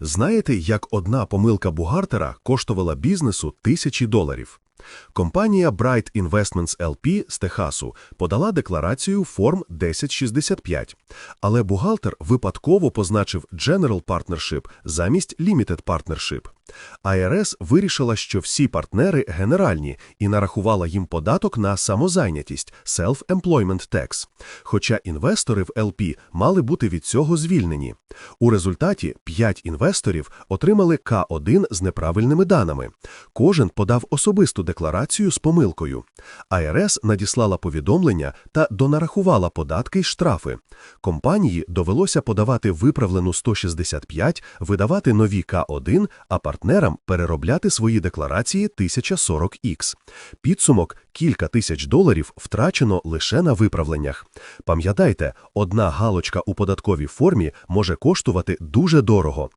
Знаєте, як одна помилка бухгалтера коштувала бізнесу тисячі доларів? Компанія Bright Investments LP з Техасу подала декларацію форм 1065, але бухгалтер випадково позначив General Partnership замість Limited Partnership. АРС вирішила, що всі партнери генеральні і нарахувала їм податок на самозайнятість – Self-Employment Tax, хоча інвестори в LP мали бути від цього звільнені. У результаті 5 інвесторів отримали К1 з неправильними даними. Кожен подав особисту декларацію з помилкою. АРС надіслала повідомлення та донарахувала податки й штрафи. Компанії довелося подавати виправлену 165, видавати нові К1, а партнерам переробляти свої декларації 1040X. Підсумок – кілька тисяч доларів втрачено лише на виправленнях. Пам'ятайте, одна галочка у податковій формі може коштувати дуже дорого.